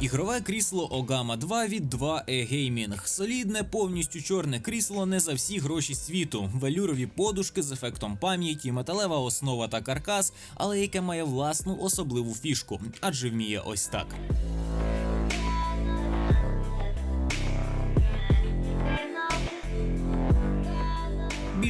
Ігрове крісло Ogama 2 від 2E Gaming. Солідне, повністю чорне крісло не за всі гроші світу. Велюрові подушки з ефектом пам'яті, металева основа та каркас, але яке має власну особливу фішку, адже вміє ось так.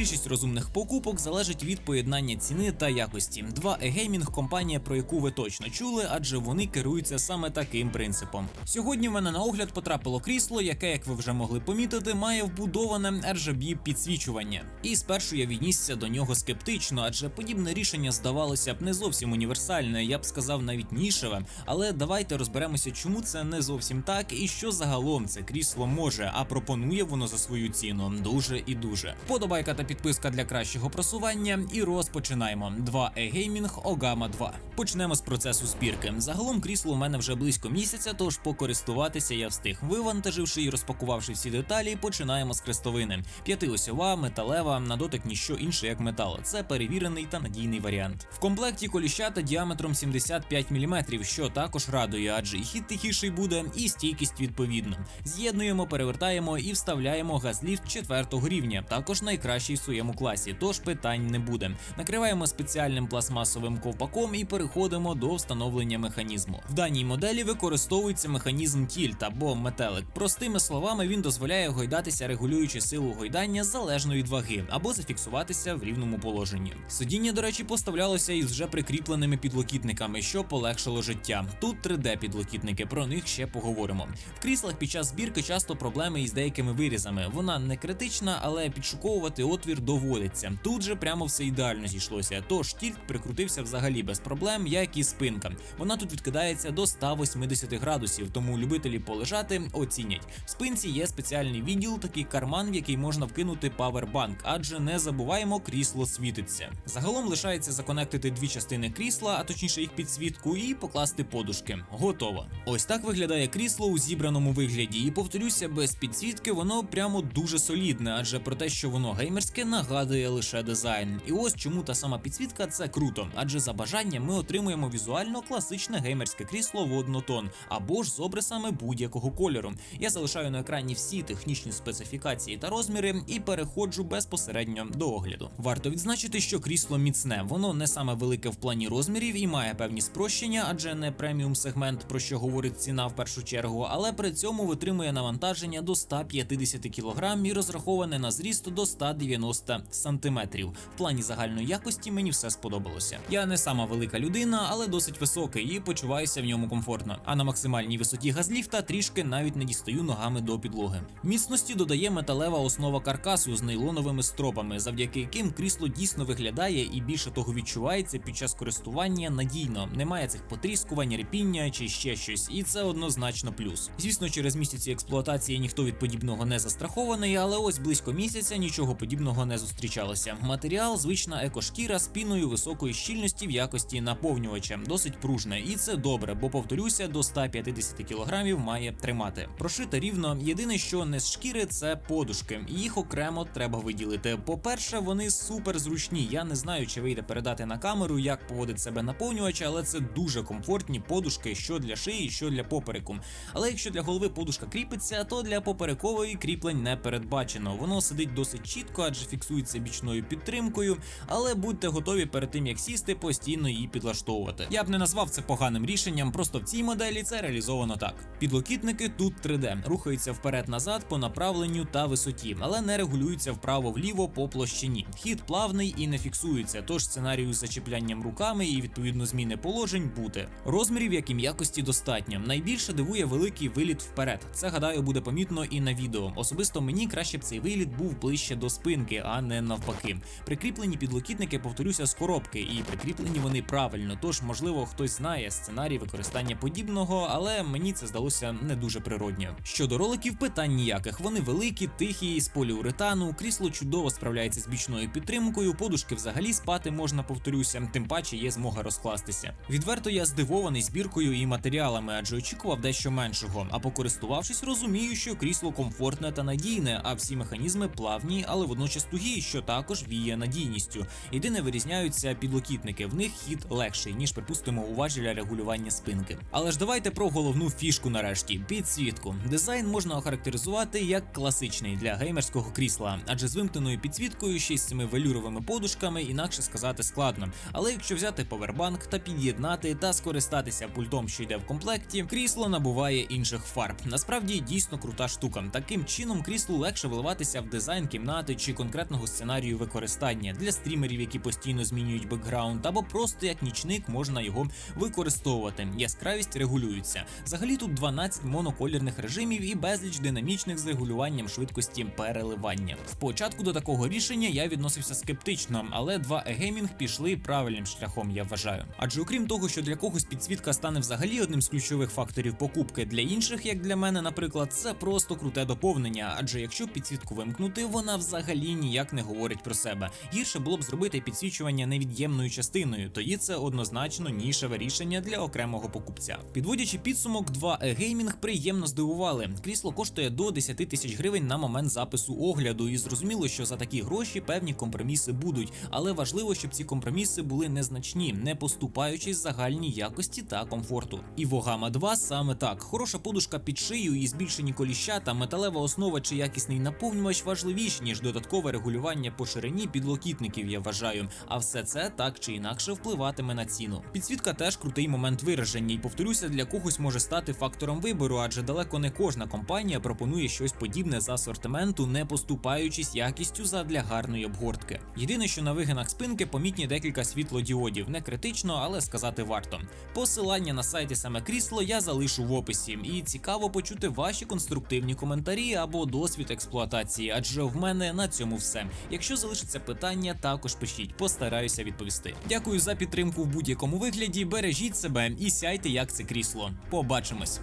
Більшість розумних покупок залежить від поєднання ціни та якості. 2E Gaming – компанія, про яку ви точно чули, адже вони керуються саме таким принципом. Сьогодні в мене на огляд потрапило крісло, яке, як ви вже могли помітити, має вбудоване RGB підсвічування. І спершу я віднісся до нього скептично, адже подібне рішення здавалося б не зовсім універсальне, я б сказав навіть нішеве. Але давайте розберемося, чому це не зовсім так і що загалом це крісло може, а пропонує воно за свою ціну дуже і дуже. Подобайка та підписка для кращого просування. І розпочинаємо. 2E Gaming Ogama 2. Почнемо з процесу збірки. Загалом крісло у мене вже близько місяця, тож покористуватися я встиг. Вивантаживши і розпакувавши всі деталі, починаємо з хрестовини. П'ятиосьова, металева, на дотик ніщо інше як метал. Це перевірений та надійний варіант. В комплекті коліщата діаметром 75 мм, що також радує, адже і хід тихіший буде, і стійкість відповідно. З'єднуємо, перевертаємо і вставляємо газліфт четвертого рівня, також найкращий своєму класі, тож питань не буде. Накриваємо спеціальним пластмасовим ковпаком і переходимо до встановлення механізму. В даній моделі використовується механізм тільт або метелик. Простими словами, він дозволяє гойдатися, регулюючи силу гойдання залежно від ваги, або зафіксуватися в рівному положенні. Сидіння, до речі, поставлялося із вже прикріпленими підлокітниками, що полегшило життя. Тут 3D-підлокітники, про них ще поговоримо. В кріслах під час збірки часто проблеми із деякими вирізами. Вона не критична, але підшуковувати отвір доводиться. Тут же прямо все ідеально зійшлося. Тож тільт прикрутився взагалі без проблем, як і спинка. Вона тут відкидається до 180 градусів, тому любителі полежати оцінять. В спинці є спеціальний відділ, такий карман, в який можна вкинути павербанк, адже не забуваємо, крісло світиться. Загалом лишається законектити дві частини крісла, а точніше їх підсвітку, і покласти подушки. Готово. Ось так виглядає крісло у зібраному вигляді. І повторюся, без підсвітки воно прямо дуже солідне, адже про те, що воно геймерське, нагадує лише дизайн. І ось чому та сама підсвітка це круто, адже за бажанням ми отримуємо візуально класичне геймерське крісло в однотон або ж з обрисами будь-якого кольору. Я залишаю на екрані всі технічні специфікації та розміри і переходжу безпосередньо до огляду. Варто відзначити, що крісло міцне, воно не саме велике в плані розмірів і має певні спрощення, адже не преміум сегмент, про що говорить ціна в першу чергу, але при цьому витримує навантаження до 150 кг і розраховане на зріст до 190 см. В плані загальної якості мені все сподобалося. Я не сама велика людина, але досить високий і почуваюся в ньому комфортно. А на максимальній висоті газліфта трішки навіть не дістаю ногами до підлоги. Міцності додає металева основа каркасу з нейлоновими стропами, завдяки яким крісло дійсно виглядає і більше того відчувається під час користування надійно. Немає цих потріскувань, репіння чи ще щось, і це однозначно плюс. Звісно, через місяці експлуатації ніхто від подібного не застрахований, але ось близько місяця нічого подібного не зустрічалося. Матеріал звична екошкіра з піною високої щільності в якості наповнювача, досить пружне, і це добре, бо повторюся, до 150 кг має тримати. Прошите рівно. Єдине, що не з шкіри, це подушки. Їх окремо треба виділити. По-перше, вони супер зручні. Я не знаю, чи вийде передати на камеру, як поводить себе наповнювач, але це дуже комфортні подушки, що для шиї, що для попереку. Але якщо для голови подушка кріпиться, то для поперекової кріплень не передбачено. Воно сидить досить чітко, адже фіксується бічною підтримкою. Але будьте готові перед тим як сісти, постійно її підлаштовувати. Я б не назвав це поганим рішенням, просто в цій моделі це реалізовано так. Підлокітники тут 3D, рухаються вперед-назад по направленню та висоті, але не регулюються вправо-вліво по площині. Хід плавний і не фіксується, тож сценарію з зачіплянням руками і відповідно зміни положень бути. Розмірів, як і м'якості, достатньо. Найбільше дивує великий виліт вперед. Це гадаю буде помітно і на відео. Особисто мені краще б цей виліт був ближче до спинки, а не навпаки. Прикріплені підлокітники, повторюся, з коробки, і прикріплені вони правильно. Тож, можливо, хтось знає сценарій використання подібного, але мені це здалося не дуже природньо. Щодо роликів, питань ніяких. Вони великі, тихі, з поліуретану, крісло чудово справляється з бічною підтримкою, подушки взагалі спати можна, повторюся, тим паче є змога розкластися. Відверто я здивований збіркою і матеріалами, адже очікував дещо меншого. А покористувавшись, розумію, що крісло комфортне та надійне, а всі механізми плавні, але водночас тугі, що також віє надійністю. Єдине вирізняються підлокітники. В них хід легший, ніж припустимо у важеля регулювання спинки. Але ж давайте про головну фішку нарешті підсвітку. Дизайн можна охарактеризувати як класичний для геймерського крісла, адже з вимкненою підсвіткою ще й з цими велюровими подушками інакше сказати складно. Але якщо взяти повербанк та під'єднати та скористатися пультом, що йде в комплекті, крісло набуває інших фарб. Насправді дійсно крута штука. Таким чином кріслу легше вливатися в дизайн кімнати чи конкретного сценарію використання для стрімерів, які постійно змінюють бекграунд, або просто як нічник можна його використовувати. Яскравість регулюється. Взагалі тут 12 моноколірних режимів і безліч динамічних з регулюванням швидкості переливання. Спочатку до такого рішення я відносився скептично, але два e-gaming пішли правильним шляхом, я вважаю. Адже окрім того, що для когось підсвітка стане взагалі одним з ключових факторів покупки, для інших, як для мене, наприклад, це просто круте доповнення. Адже якщо підсвітку вимкнути, вона взагалі ніяк не говорить про себе. Гірше було б зробити підсвічування невід'ємною частиною, тоді це однозначно нішеве рішення для окремого покупця. Підводячи підсумок, два e-gaming приємно здивували. Крісло коштує до 10 тисяч гривень на момент запису огляду, і зрозуміло, що за такі гроші певні компроміси будуть, але важливо, щоб ці компроміси були незначні, не поступаючись загальній якості та комфорту. І Вогама 2 саме так: хороша подушка під шию і збільшені коліща та металева основа чи якісний наповнювач важливіші ніж додаткове регулювання по ширині підлокітників. Я вважаю. А все це так чи інакше впливатиме на ціну. Підсвітка теж крутий момент вираження, і повторюся, для когось може стати фактором вибору, адже далеко не кожна компанія пропонує щось подібне з асортименту, не поступаючись якістю задля гарної обгортки. Єдине, що на вигинах спинки помітні декілька світлодіодів, не критично, але сказати варто. Посилання на сайті саме крісло я залишу в описі, і цікаво почути ваші конструктивні коментарі або досвід експлуатації, адже в мене на цьому все. Якщо залишиться питання, також пишіть, постараюся відповісти. Дякую за підтримку в будь-якому вигляді. Бережіть себе і сяйте як це крісло. Побачимось.